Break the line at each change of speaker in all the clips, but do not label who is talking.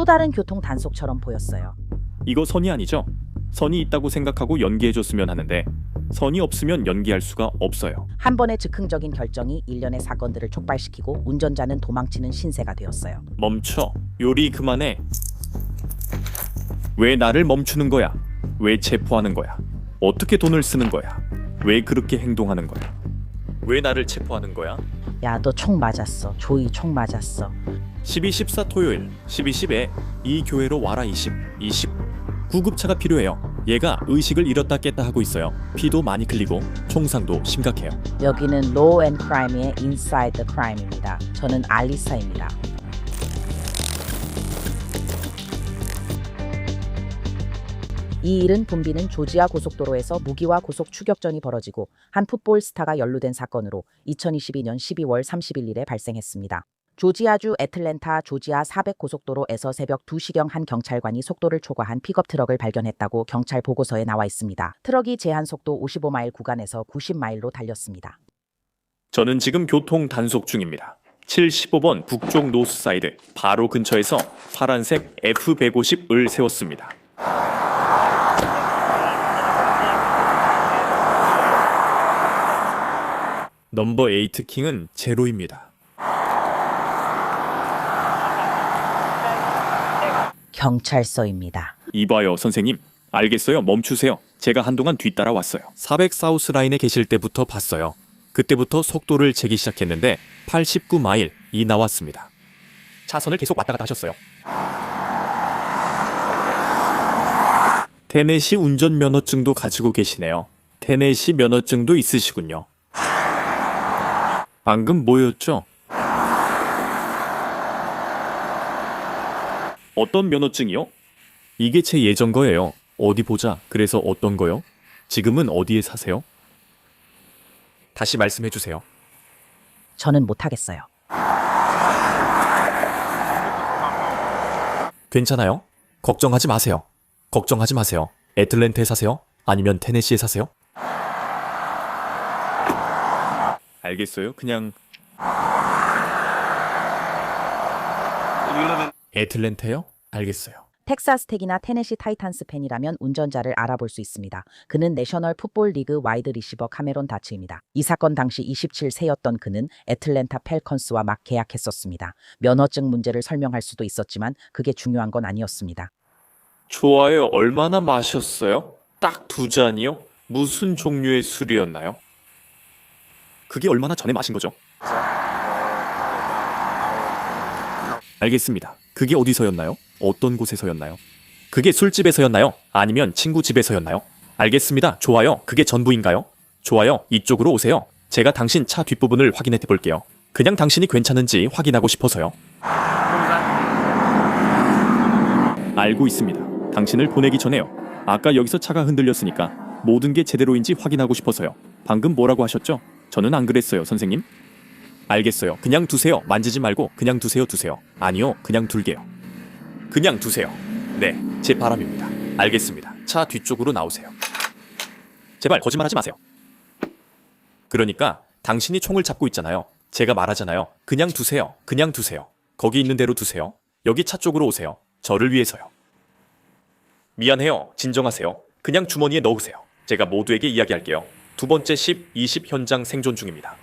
또 다른 교통 단속처럼 보였어요.
이거 선이 아니죠? 선이 있다고 생각하고 연기해줬으면 하는데 선이 없으면 연기할 수가 없어요.
한 번의 즉흥적인 결정이 일련의 사건들을 촉발시키고 운전자는 도망치는 신세가 되었어요.
멈춰. 요리 그만해. 왜 나를 멈추는 거야? 왜 체포하는 거야? 어떻게 돈을 쓰는 거야? 왜 그렇게 행동하는 거야? 왜 나를 체포하는 거야?
야, 너 총 맞았어. 조이 총 맞았어.
12, 14 토요일 12, 10에 이 교회로 와라 20, 20 구급차가 필요해요. 얘가 의식을 잃었다 깼다 하고 있어요. 피도 많이 흘리고 총상도 심각해요.
여기는 Law and Crime의 Inside the Crime입니다. 저는 알리사입니다. 이 일은 붐비는 조지아 고속도로에서 무기와 고속 추격전이 벌어지고 한 풋볼 스타가 연루된 사건으로 2022년 12월 31일에 발생했습니다. 조지아주 애틀랜타 조지아 400 고속도로에서 새벽 2시경 한 경찰관이 속도를 초과한 픽업 트럭을 발견했다고 경찰 보고서에 나와 있습니다. 트럭이 제한 속도 55마일 구간에서 90마일로 달렸습니다.
저는 지금 교통 단속 중입니다. 75번 북쪽 노스사이드 바로 근처에서 파란색 F150을 세웠습니다. 넘버 8 킹은 제로입니다.
경찰서입니다.
이봐요, 선생님. 알겠어요. 멈추세요. 제가 한동안 뒤따라 왔어요. 400 사우스 라인에 계실 때부터 봤어요. 그때부터 속도를 재기 시작했는데 89마일이 나왔습니다. 차선을 계속 왔다 갔다 하셨어요. 테네시 운전 면허증도 가지고 계시네요. 테네시 면허증도 있으시군요. 방금 뭐였죠? 어떤 면허증이요? 이게 제 예전 거예요. 어디 보자. 그래서 어떤 거요? 지금은 어디에 사세요? 다시 말씀해 주세요.
저는 못하겠어요.
괜찮아요? 걱정하지 마세요. 걱정하지 마세요. 애틀랜타에 사세요? 아니면 테네시에 사세요? 알겠어요. 그냥 애틀랜타요? 알겠어요.
텍사스텍이나 테네시 타이탄스 팬이라면 운전자를 알아볼 수 있습니다. 그는 내셔널 풋볼 리그 와이드 리시버 카메론 다츠입니다. 이 사건 당시 27세였던 그는 애틀랜타 펠컨스와 막 계약했었습니다. 면허증 문제를 설명할 수도 있었지만 그게 중요한 건 아니었습니다.
좋아요. 얼마나 마셨어요? 딱 두 잔이요? 무슨 종류의 술이었나요? 그게 얼마나 전에 마신 거죠? 알겠습니다. 그게 어디서였나요? 어떤 곳에서였나요? 그게 술집에서였나요? 아니면 친구 집에서였나요? 알겠습니다. 좋아요. 그게 전부인가요? 좋아요. 이쪽으로 오세요. 제가 당신 차 뒷부분을 확인해 볼게요. 그냥 당신이 괜찮은지 확인하고 싶어서요. 알고 있습니다. 당신을 보내기 전에요. 아까 여기서 차가 흔들렸으니까 모든 게 제대로인지 확인하고 싶어서요. 방금 뭐라고 하셨죠? 저는 안 그랬어요, 선생님. 알겠어요. 그냥 두세요. 만지지 말고 그냥 두세요, 두세요. 아니요, 그냥 둘게요. 그냥 두세요. 네, 제 바람입니다. 알겠습니다. 차 뒤쪽으로 나오세요. 제발 거짓말하지 마세요. 그러니까 당신이 총을 잡고 있잖아요. 제가 말하잖아요. 그냥 두세요. 그냥 두세요. 거기 있는 대로 두세요. 여기 차 쪽으로 오세요. 저를 위해서요. 미안해요. 진정하세요. 그냥 주머니에 넣으세요. 제가 모두에게 이야기할게요. 두 번째 10, 20 현장 생존 중입니다.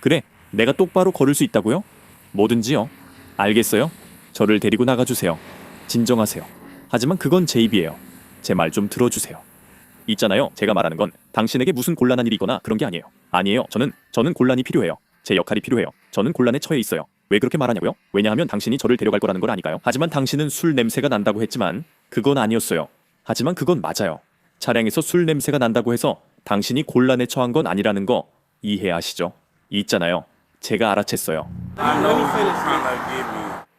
그래, 내가 똑바로 걸을 수 있다고요? 뭐든지요. 알겠어요? 저를 데리고 나가주세요. 진정하세요. 하지만 그건 제 입이에요. 제 말 좀 들어주세요. 있잖아요. 제가 말하는 건 당신에게 무슨 곤란한 일이 있거나 그런 게 아니에요. 아니에요. 저는 저는 곤란이 필요해요. 제 역할이 필요해요. 저는 곤란에 처해 있어요. 왜 그렇게 말하냐고요? 왜냐하면 당신이 저를 데려갈 거라는 걸 아니까요. 하지만 당신은 술 냄새가 난다고 했지만 그건 아니었어요. 하지만 그건 맞아요. 차량에서 술 냄새가 난다고 해서 당신이 곤란에 처한 건 아니라는 거 이해하시죠? 있잖아요. 제가 알아챘어요.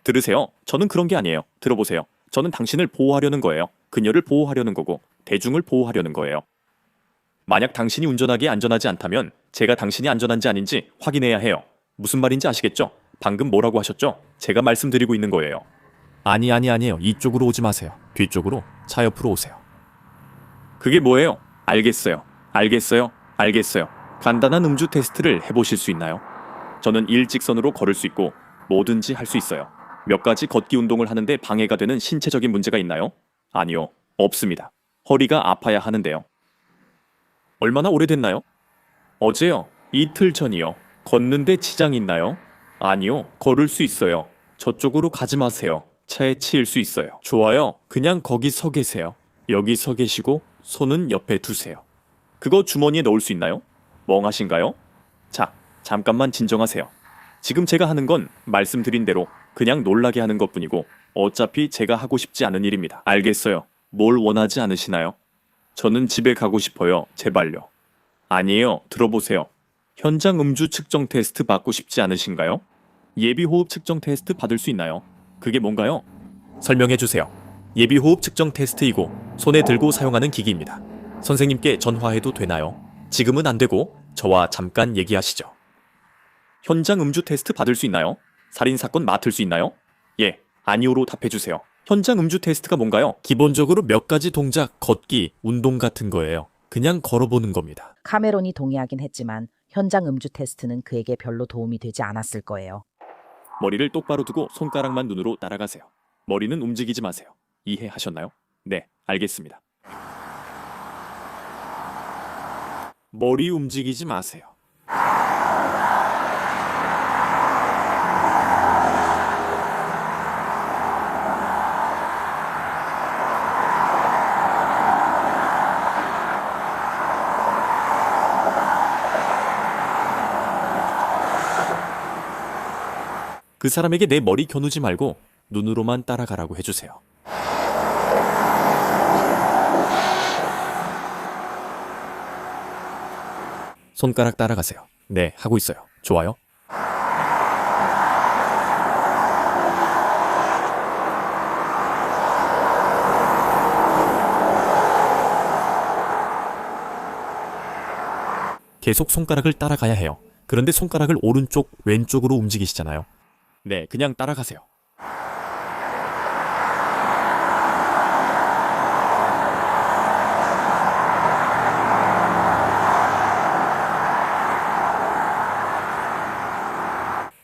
들으세요. 저는 그런 게 아니에요. 들어보세요. 저는 당신을 보호하려는 거예요. 그녀를 보호하려는 거고 대중을 보호하려는 거예요. 만약 당신이 운전하기에 안전하지 않다면 제가 당신이 안전한지 아닌지 확인해야 해요. 무슨 말인지 아시겠죠? 방금 뭐라고 하셨죠? 제가 말씀드리고 있는 거예요. 아니 아니 아니에요. 이쪽으로 오지 마세요. 뒤쪽으로 차 옆으로 오세요. 그게 뭐예요? 알겠어요. 알겠어요. 알겠어요. 간단한 음주 테스트를 해보실 수 있나요? 저는 일직선으로 걸을 수 있고 뭐든지 할 수 있어요. 몇 가지 걷기 운동을 하는데 방해가 되는 신체적인 문제가 있나요? 아니요, 없습니다. 허리가 아파야 하는데요. 얼마나 오래됐나요? 어제요. 이틀 전이요. 걷는데 지장 있나요? 아니요. 걸을 수 있어요. 저쪽으로 가지 마세요. 차에 치일 수 있어요. 좋아요. 그냥 거기 서 계세요. 여기 서 계시고 손은 옆에 두세요. 그거 주머니에 넣을 수 있나요? 멍하신가요? 자, 잠깐만 진정하세요. 지금 제가 하는 건 말씀드린 대로 그냥 놀라게 하는 것 뿐이고 어차피 제가 하고 싶지 않은 일입니다. 알겠어요. 뭘 원하지 않으시나요? 저는 집에 가고 싶어요. 제발요. 아니에요. 들어보세요. 현장 음주 측정 테스트 받고 싶지 않으신가요? 예비 호흡 측정 테스트 받을 수 있나요? 그게 뭔가요? 설명해 주세요. 예비 호흡 측정 테스트이고 손에 들고 사용하는 기기입니다. 선생님께 전화해도 되나요? 지금은 안 되고 저와 잠깐 얘기하시죠. 현장 음주 테스트 받을 수 있나요? 살인 사건 맡을 수 있나요? 예, 아니오로 답해 주세요. 현장 음주 테스트가 뭔가요? 기본적으로 몇 가지 동작, 걷기, 운동 같은 거예요. 그냥 걸어보는 겁니다.
카메론이 동의하긴 했지만 현장 음주 테스트는 그에게 별로 도움이 되지 않았을 거예요.
머리를 똑바로 두고 손가락만 눈으로 따라가세요. 머리는 움직이지 마세요. 이해하셨나요? 네, 알겠습니다. 머리 움직이지 마세요. 그 사람에게 내 머리 겨누지 말고 눈으로만 따라가라고 해주세요. 손가락 따라가세요. 네, 하고 있어요. 좋아요. 계속 손가락을 따라가야 해요. 그런데 손가락을 오른쪽, 왼쪽으로 움직이시잖아요. 네, 그냥 따라가세요.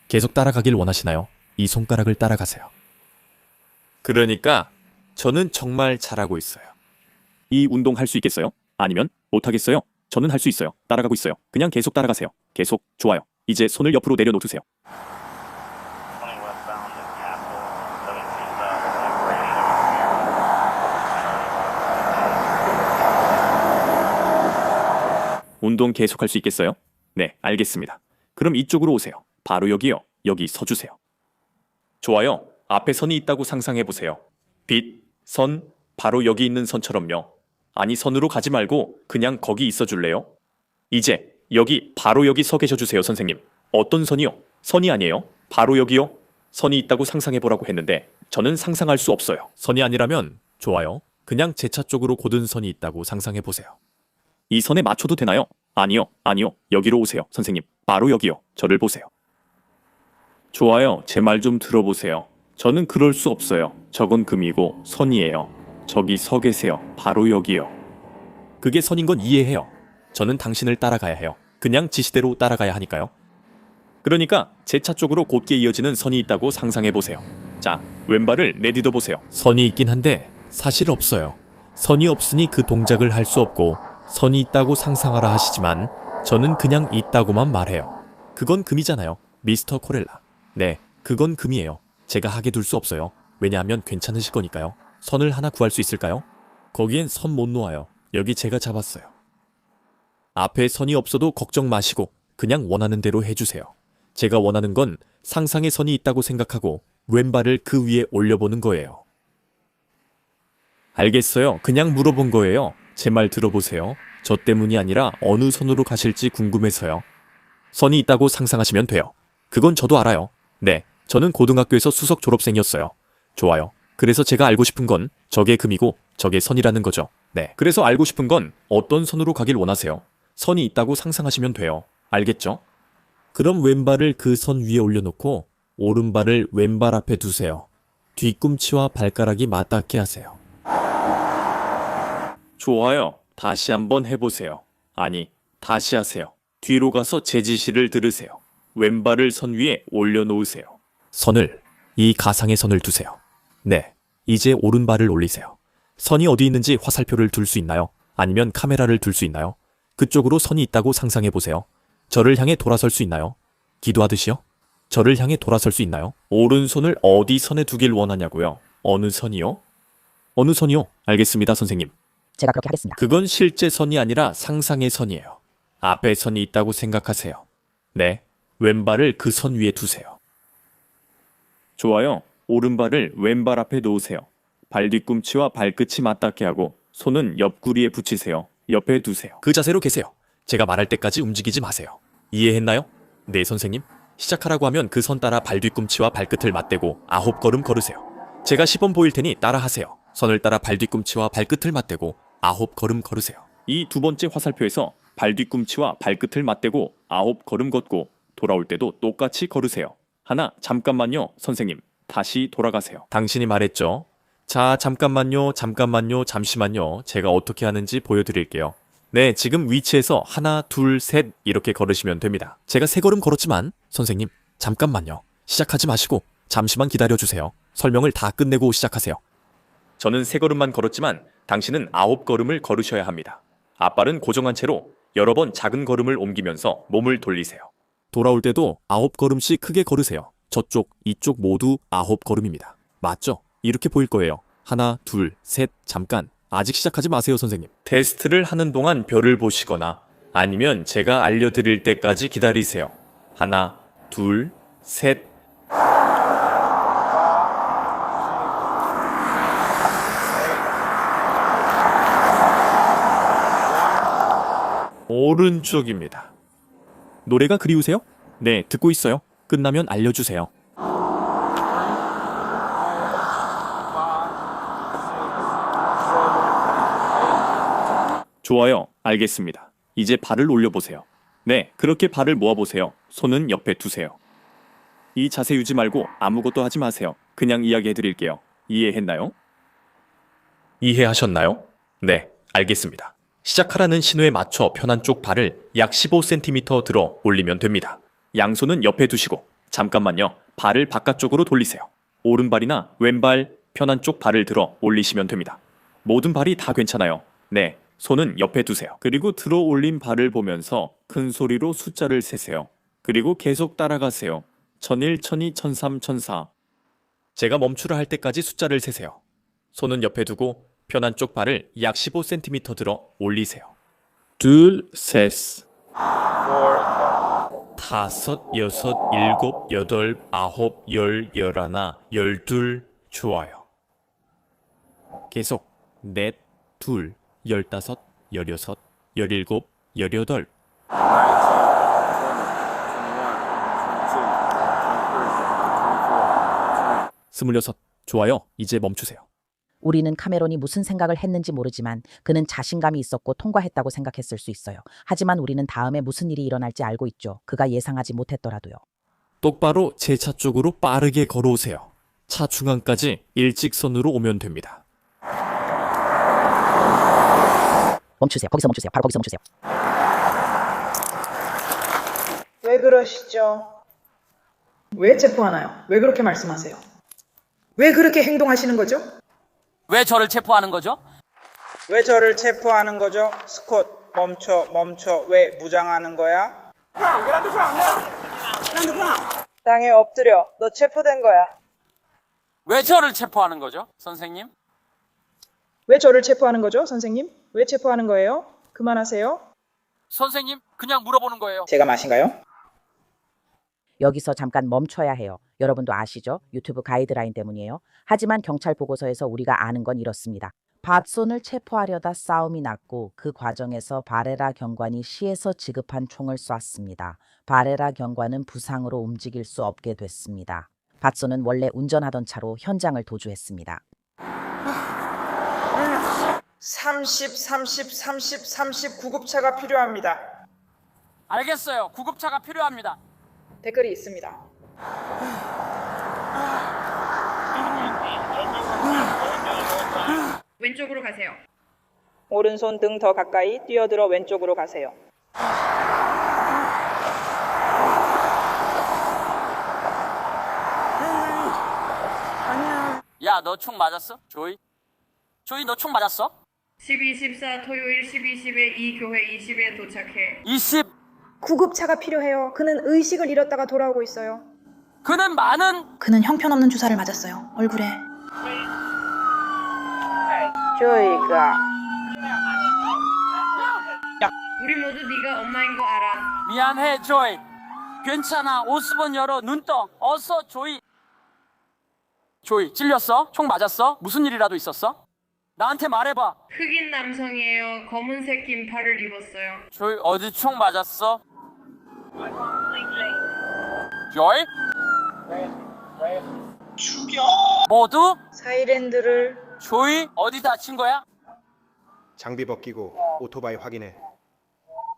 계속 따라가길 원하시나요? 이 손가락을 따라가세요. 그러니까 저는 정말 잘하고 있어요. 이 운동 할 수 있겠어요? 아니면 못 하겠어요? 저는 할 수 있어요. 따라가고 있어요. 그냥 계속 따라가세요. 계속 좋아요. 이제 손을 옆으로 내려놓으세요.
20 westbound to Castle, 17 south, vibration.
운동 계속 할 수 있겠어요? 네, 알겠습니다. 그럼 이쪽으로 오세요. 바로 여기요. 여기 서주세요. 좋아요. 앞에 선이 있다고 상상해 보세요. 빛, 선, 바로 여기 있는 선처럼요. 아니, 선으로 가지 말고 그냥 거기 있어 줄래요? 이제 여기 바로 여기 서 계셔 주세요, 선생님. 어떤 선이요? 선이 아니에요? 바로 여기요? 선이 있다고 상상해 보라고 했는데 저는 상상할 수 없어요. 선이 아니라면 좋아요. 그냥 제 차 쪽으로 고든 선이 있다고 상상해 보세요. 이 선에 맞춰도 되나요? 아니요, 아니요. 여기로 오세요, 선생님. 바로 여기요. 저를 보세요. 좋아요. 제 말 좀 들어보세요. 저는 그럴 수 없어요. 저건 금이고 선이에요. 저기 서 계세요. 바로 여기요. 그게 선인 건 이해해요. 저는 당신을 따라가야 해요. 그냥 지시대로 따라가야 하니까요. 그러니까 제 차 쪽으로 곧게 이어지는 선이 있다고 상상해 보세요. 자, 왼발을 내딛어 보세요. 선이 있긴 한데 사실 없어요. 선이 없으니 그 동작을 할 수 없고 선이 있다고 상상하라 하시지만 저는 그냥 있다고만 말해요. 그건 금이잖아요. 미스터 코렐라. 네, 그건 금이에요. 제가 하게 둘 수 없어요. 왜냐하면 괜찮으실 거니까요. 선을 하나 구할 수 있을까요? 거기엔 선 못 놓아요. 여기 제가 잡았어요. 앞에 선이 없어도 걱정 마시고 그냥 원하는 대로 해주세요. 제가 원하는 건 상상의 선이 있다고 생각하고 왼발을 그 위에 올려보는 거예요. 알겠어요. 그냥 물어본 거예요. 제 말 들어보세요. 저 때문이 아니라 어느 선으로 가실지 궁금해서요. 선이 있다고 상상하시면 돼요. 그건 저도 알아요. 네, 저는 고등학교에서 수석 졸업생이었어요. 좋아요. 그래서 제가 알고 싶은 건 저게 금이고 저게 선이라는 거죠. 네. 그래서 알고 싶은 건 어떤 선으로 가길 원하세요. 선이 있다고 상상하시면 돼요. 알겠죠? 그럼 왼발을 그 선 위에 올려놓고 오른발을 왼발 앞에 두세요. 뒤꿈치와 발가락이 맞닿게 하세요. 좋아요. 다시 한번 해보세요. 아니, 다시 하세요. 뒤로 가서 제 지시를 들으세요. 왼발을 선 위에 올려놓으세요. 선을 이 가상의 선을 두세요. 네, 이제 오른발을 올리세요. 선이 어디 있는지 화살표를 둘 수 있나요? 아니면 카메라를 둘 수 있나요? 그쪽으로 선이 있다고 상상해 보세요. 저를 향해 돌아설 수 있나요? 기도하듯이요? 저를 향해 돌아설 수 있나요? 오른손을 어디 선에 두길 원하냐고요? 어느 선이요? 어느 선이요? 알겠습니다, 선생님.
제가 그렇게 하겠습니다.
그건 실제 선이 아니라 상상의 선이에요. 앞에 선이 있다고 생각하세요. 네, 왼발을 그 선 위에 두세요. 좋아요. 오른발을 왼발 앞에 놓으세요. 발 뒤꿈치와 발끝이 맞닿게 하고 손은 옆구리에 붙이세요. 옆에 두세요. 그 자세로 계세요. 제가 말할 때까지 움직이지 마세요. 이해했나요? 네, 선생님. 시작하라고 하면 그 선 따라 발 뒤꿈치와 발끝을 맞대고 아홉 걸음 걸으세요. 제가 시범 보일 테니 따라하세요. 선을 따라 발 뒤꿈치와 발끝을 맞대고 아홉 걸음 걸으세요. 이 두 번째 화살표에서 발 뒤꿈치와 발끝을 맞대고 아홉 걸음 걷고 돌아올 때도 똑같이 걸으세요. 하나, 잠깐만요, 선생님. 다시 돌아가세요. 당신이 말했죠. 자, 잠깐만요, 잠깐만요, 잠시만요. 제가 어떻게 하는지 보여드릴게요. 네, 지금 위치에서 하나, 둘, 셋 이렇게 걸으시면 됩니다. 제가 세 걸음 걸었지만 선생님, 잠깐만요. 시작하지 마시고 잠시만 기다려 주세요. 설명을 다 끝내고 시작하세요. 저는 세 걸음만 걸었지만 당신은 아홉 걸음을 걸으셔야 합니다. 앞발은 고정한 채로 여러 번 작은 걸음을 옮기면서 몸을 돌리세요. 돌아올 때도 아홉 걸음씩 크게 걸으세요. 저쪽, 이쪽 모두 아홉 걸음입니다. 맞죠? 이렇게 보일 거예요. 하나, 둘, 셋, 잠깐. 아직 시작하지 마세요, 선생님. 테스트를 하는 동안 별을 보시거나 아니면 제가 알려드릴 때까지 기다리세요. 하나, 둘, 셋. 오른쪽입니다. 노래가 그리우세요? 네, 듣고 있어요. 끝나면 알려주세요. 좋아요. 알겠습니다. 이제 발을 올려보세요. 네, 그렇게 발을 모아보세요. 손은 옆에 두세요. 이 자세 유지 말고 아무것도 하지 마세요. 그냥 이야기해 드릴게요. 이해했나요? 이해하셨나요? 네, 알겠습니다. 시작하라는 신호에 맞춰 편한 쪽 발을 약 15cm 들어 올리면 됩니다. 양손은 옆에 두시고 잠깐만요. 발을 바깥쪽으로 돌리세요. 오른발이나 왼발 편한 쪽 발을 들어 올리시면 됩니다. 모든 발이 다 괜찮아요. 네, 손은 옆에 두세요. 그리고 들어 올린 발을 보면서 큰 소리로 숫자를 세세요. 그리고 계속 따라가세요. 천일, 천이, 천삼, 천사. 제가 멈추라 할 때까지 숫자를 세세요. 손은 옆에 두고 편한 쪽 발을 약 15cm 들어 올리세요. 둘, 셋, 다섯, 여섯, 일곱, 여덟, 아홉, 열, 열하나, 열둘, 좋아요. 계속 넷, 둘, 열다섯, 열여섯, 열일곱, 열여덟. 스물여섯, 좋아요. 이제 멈추세요.
우리는 카메론이 무슨 생각을 했는지 모르지만 그는 자신감이 있었고 통과했다고 생각했을 수 있어요. 하지만 우리는 다음에 무슨 일이 일어날지 알고 있죠. 그가 예상하지 못했더라도요.
똑바로 제 차 쪽으로 빠르게 걸어오세요. 차 중앙까지 일직선으로 오면 됩니다.
멈추세요. 거기서 멈추세요. 바로 거기서 멈추세요.
왜 그러시죠? 왜 체포하나요? 왜 그렇게 말씀하세요? 왜 그렇게 행동하시는 거죠?
왜 저를 체포하는 거죠?
왜 저를 체포하는 거죠? 스콧 멈춰 멈춰 왜 무장하는 거야? 땅에 엎드려 너 체포된 거야
왜 저를 체포하는 거죠, 선생님?
왜 저를 체포하는 거죠, 선생님? 왜 체포하는 거예요? 그만하세요.
선생님, 그냥 물어보는 거예요.
제가 마신가요?
여기서 잠깐 멈춰야 해요. 여러분도 아시죠? 유튜브 가이드라인 때문이에요. 하지만 경찰 보고서에서 우리가 아는 건 이렇습니다. 밧손을 체포하려다 싸움이 났고 그 과정에서 바레라 경관이 시에서 지급한 총을 쐈습니다. 바레라 경관은 부상으로 움직일 수 없게 됐습니다. 밧손은 원래 운전하던 차로 현장을 도주했습니다.
30 30 30 30 구급차가 필요합니다
알겠어요. 구급차가 필요합니다.
댓글이 있습니다. 왼쪽으로 가세요.
오른손 등 더 가까이 뛰어들어 왼쪽으로 가세요
야, 너 총 맞았어? 조이? 조이, 너 총 맞았어?
12, 14 토요일 12, 10에 이 교회 20에 도착해.
20.
구급차가 필요해요. 그는 의식을 잃었다가 돌아오고 있어요.
그는 많은
그는 형편없는 주사를 맞았어요. 얼굴에.
저희가
우리 모두 네가 엄마인 거 알아.
미안해, 조이. 괜찮아. 오스본 열어. 눈 떠. 어서, 조이. 조이, 찔렸어? 총 맞았어? 무슨 일이라도 있었어? 나한테 말해봐.
흑인 남성이에요. 검은색 긴팔을 입었어요.
조이, 어디 총 맞았어? 조이?
죽여.
모두?
사이렌들을
조이? 어디 다친 거야?
장비 벗기고 오토바이 확인해.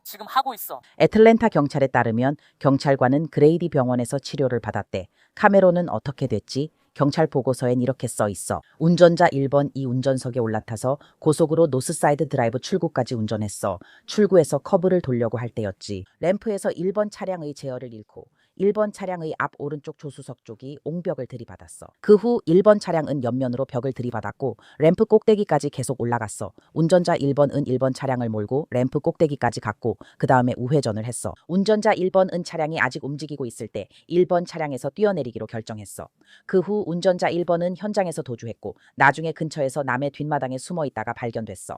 지금 하고 있어.
애틀랜타 경찰에 따르면 경찰관은 그레이디 병원에서 치료를 받았대. 카메론은 어떻게 됐지? 경찰 보고서엔 이렇게 써 있어. 운전자 1번 이 운전석에 올라타서 고속으로 노스사이드 드라이브 출구까지 운전했어. 출구에서 커브를 돌려고 할 때였지. 램프에서 1번 차량의 제어를 잃고 1번 차량의 앞 오른쪽 조수석 쪽이 옹벽을 들이받았어. 그 후 1번 차량은 옆면으로 벽을 들이받았고 램프 꼭대기까지 계속 올라갔어. 운전자 1번은 1번 차량을 몰고 램프 꼭대기까지 갔고 그 다음에 우회전을 했어. 운전자 1번은 차량이 아직 움직이고 있을 때 1번 차량에서 뛰어내리기로 결정했어. 그 후 운전자 1번은 현장에서 도주했고 나중에 근처에서 남의 뒷마당에 숨어 있다가 발견됐어.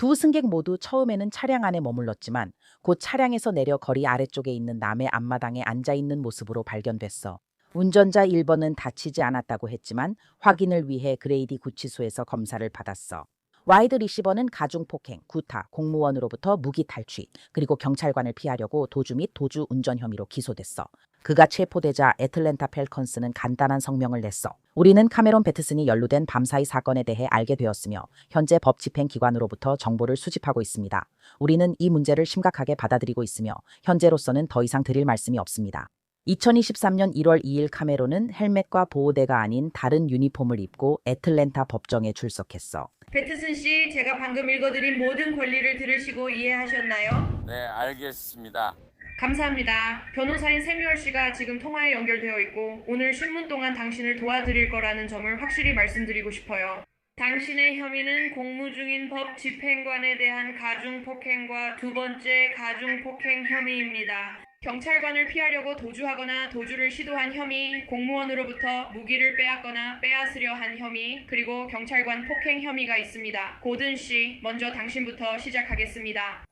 두 승객 모두 처음에는 차량 안에 머물렀지만 곧 차량에서 내려 거리 아래쪽에 있는 남의 앞마당에 앉아 있는 모습으로 발견됐어. 운전자 1번은 다치지 않았다고 했지만 확인을 위해 그레이디 구치소에서 검사를 받았어. 와이드 리시버는 가중폭행, 구타, 공무원으로부터 무기 탈취, 그리고 경찰관을 피하려고 도주 및 도주 운전 혐의로 기소됐어. 그가 체포되자 애틀랜타 펠컨스는 간단한 성명을 냈어. 우리는 카메론 베트슨이 연루된 밤사이 사건에 대해 알게 되었으며 현재 법 집행 기관으로부터 정보를 수집하고 있습니다. 우리는 이 문제를 심각하게 받아들이고 있으며 현재로서는 더 이상 드릴 말씀이 없습니다. 2023년 1월 2일 카메론은 헬멧과 보호대가 아닌 다른 유니폼을 입고 애틀랜타 법정에 출석했어.
배트슨 씨, 제가 방금 읽어드린 모든 권리를 들으시고 이해하셨나요?
네, 알겠습니다.
감사합니다. 변호사인 세뮤얼 씨가 지금 통화에 연결되어 있고 오늘 신문 동안 당신을 도와드릴 거라는 점을 확실히 말씀드리고 싶어요. 당신의 혐의는 공무 중인 법 집행관에 대한 가중폭행과 두 번째 가중폭행 혐의입니다. 경찰관을 피하려고 도주하거나 도주를 시도한 혐의, 공무원으로부터 무기를 빼앗거나 빼앗으려 한 혐의, 그리고 경찰관 폭행 혐의가 있습니다. 고든 씨, 먼저 당신부터 시작하겠습니다.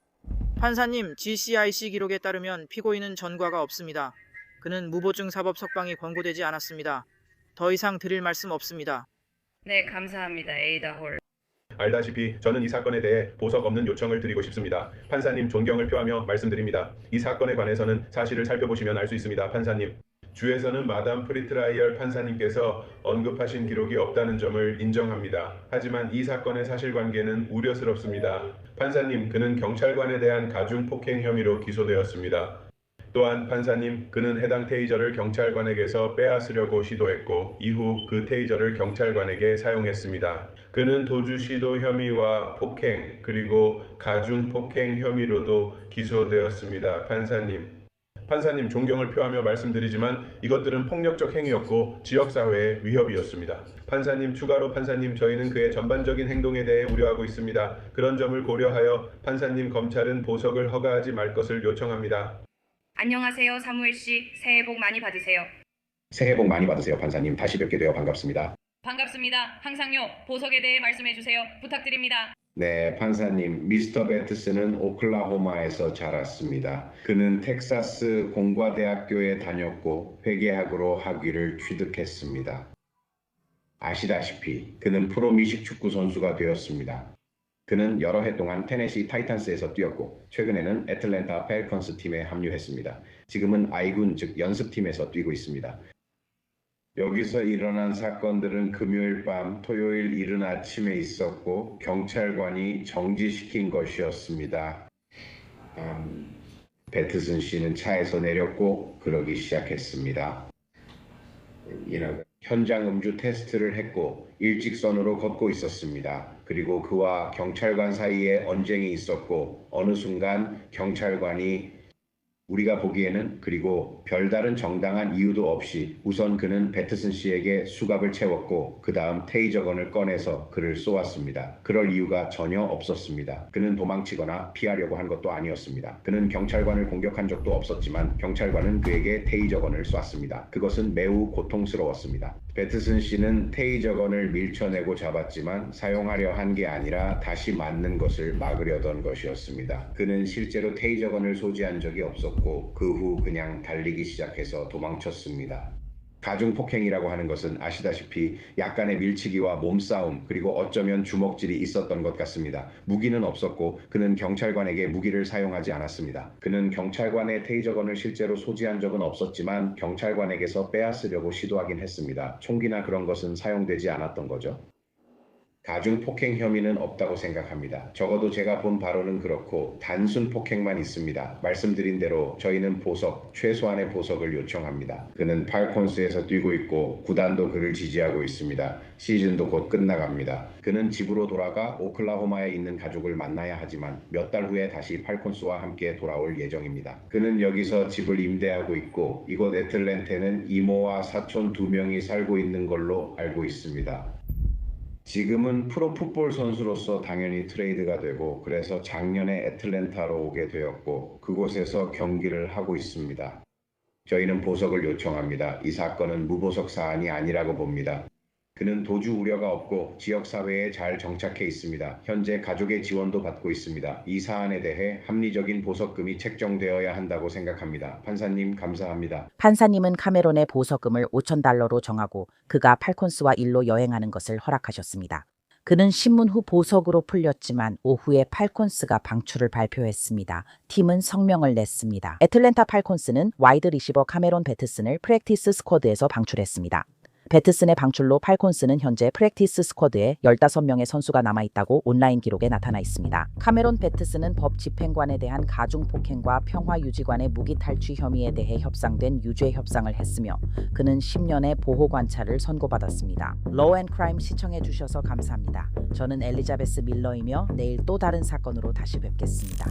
판사님, GCIC 기록에 따르면 피고인은 전과가 없습니다. 그는 무보증 사법 석방이 권고되지 않았습니다. 더 이상 드릴 말씀 없습니다.
네, 감사합니다. 에이다 홀.
알다시피 저는 이 사건에 대해 보석 없는 요청을 드리고 싶습니다. 판사님 존경을 표하며 말씀드립니다. 이 사건에 관해서는 사실을 살펴보시면 알 수 있습니다. 판사님. 주에서는 마담 프리트라이얼 판사님께서 언급하신 기록이 없다는 점을 인정합니다. 하지만 이 사건의 사실관계는 우려스럽습니다. 판사님, 그는 경찰관에 대한 가중 폭행 혐의로 기소되었습니다. 또한 판사님, 그는 해당 테이저를 경찰관에게서 빼앗으려고 시도했고 이후 그 테이저를 경찰관에게 사용했습니다. 그는 도주 시도 혐의와 폭행 그리고 가중 폭행 혐의로도 기소되었습니다. 판사님. 판사님 존경을 표하며 말씀드리지만 이것들은 폭력적 행위였고 지역사회의 위협이었습니다. 판사님 추가로 판사님 저희는 그의 전반적인 행동에 대해 우려하고 있습니다. 그런 점을 고려하여 판사님 검찰은 보석을 허가하지 말 것을 요청합니다.
안녕하세요, 사무엘 씨. 새해 복 많이 받으세요.
새해 복 많이 받으세요, 판사님. 다시 뵙게 되어 반갑습니다.
반갑습니다. 항상요. 보석에 대해 말씀해 주세요. 부탁드립니다.
네, 판사님. 미스터 베트스는 오클라호마에서 자랐습니다. 그는 텍사스 공과대학교에 다녔고 회계학으로 학위를 취득했습니다. 아시다시피 그는 프로 미식 축구 선수가 되었습니다. 그는 여러 해 동안 테네시 타이탄스에서 뛰었고 최근에는 애틀랜타 펠컨스 팀에 합류했습니다. 지금은 아이군 즉 연습팀에서 뛰고 있습니다. 여기서 일어난 사건들은 금요일 밤, 토요일 이른 아침에 있었고 경찰관이 정지시킨 것이었습니다. 음, 배트슨 씨는 차에서 내렸고 그러기 시작했습니다. 현장 음주 테스트를 했고 일직선으로 걷고 있었습니다. 그리고 그와 경찰관 사이에 언쟁이 있었고 어느 순간 경찰관이 우리가 보기에는 그리고 별다른 정당한 이유도 없이 우선 그는 배트슨 씨에게 수갑을 채웠고 그 다음 테이저건을 꺼내서 그를 쏘았습니다. 그럴 이유가 전혀 없었습니다. 그는 도망치거나 피하려고 한 것도 아니었습니다. 그는 경찰관을 공격한 적도 없었지만 경찰관은 그에게 테이저건을 쐈습니다. 그것은 매우 고통스러웠습니다. 배트슨 씨는 테이저건을 밀쳐내고 잡았지만 사용하려 한 게 아니라 다시 맞는 것을 막으려던 것이었습니다. 그는 실제로 테이저건을 소지한 적이 없었고 그 후 그냥 달리기 시작해서 도망쳤습니다. 가중 폭행이라고 하는 것은 아시다시피 약간의 밀치기와 몸싸움 그리고 어쩌면 주먹질이 있었던 것 같습니다. 무기는 없었고 그는 경찰관에게 무기를 사용하지 않았습니다. 그는 경찰관의 테이저건을 실제로 소지한 적은 없었지만 경찰관에게서 빼앗으려고 시도하긴 했습니다. 총기나 그런 것은 사용되지 않았던 거죠. 가중 폭행 혐의는 없다고 생각합니다. 적어도 제가 본 바로는 그렇고 단순 폭행만 있습니다. 말씀드린 대로 저희는 보석, 최소한의 보석을 요청합니다. 그는 팔콘스에서 뛰고 있고 구단도 그를 지지하고 있습니다. 시즌도 곧 끝나갑니다. 그는 집으로 돌아가 오클라호마에 있는 가족을 만나야 하지만 몇 달 후에 다시 팔콘스와 함께 돌아올 예정입니다. 그는 여기서 집을 임대하고 있고 이곳 애틀랜테는 이모와 사촌 두 명이 살고 있는 걸로 알고 있습니다. 지금은 프로 풋볼 선수로서 당연히 트레이드가 되고 그래서 작년에 애틀랜타로 오게 되었고 그곳에서 경기를 하고 있습니다. 저희는 보석을 요청합니다. 이 사건은 무보석 사안이 아니라고 봅니다. 그는 도주 우려가 없고 지역 사회에 잘 정착해 있습니다. 현재 가족의 지원도 받고 있습니다. 이 사안에 대해 합리적인 보석금이 책정되어야 한다고 생각합니다. 판사님 감사합니다.
판사님은 카메론의 보석금을 5천 달러로 정하고 그가 팔콘스와 일로 여행하는 것을 허락하셨습니다. 그는 신문 후 보석으로 풀렸지만 오후에 팔콘스가 방출을 발표했습니다. 팀은 성명을 냈습니다. 애틀랜타 팔콘스는 와이드 리시버 카메론 베트슨을 프랙티스 스쿼드에서 방출했습니다. 베트슨의 방출로 팔콘스는 현재 프랙티스 스쿼드에 15명의 선수가 남아있다고 온라인 기록에 나타나 있습니다. 카메론 베트슨은 법 집행관에 대한 가중폭행과 평화유지관의 무기 탈취 혐의에 대해 협상된 유죄 협상을 했으며 그는 10년의 보호 관찰을 선고받았습니다. 로우 앤 크라임 시청해 주셔서 감사합니다. 저는 엘리자베스 밀러이며 내일 또 다른 사건으로 다시 뵙겠습니다.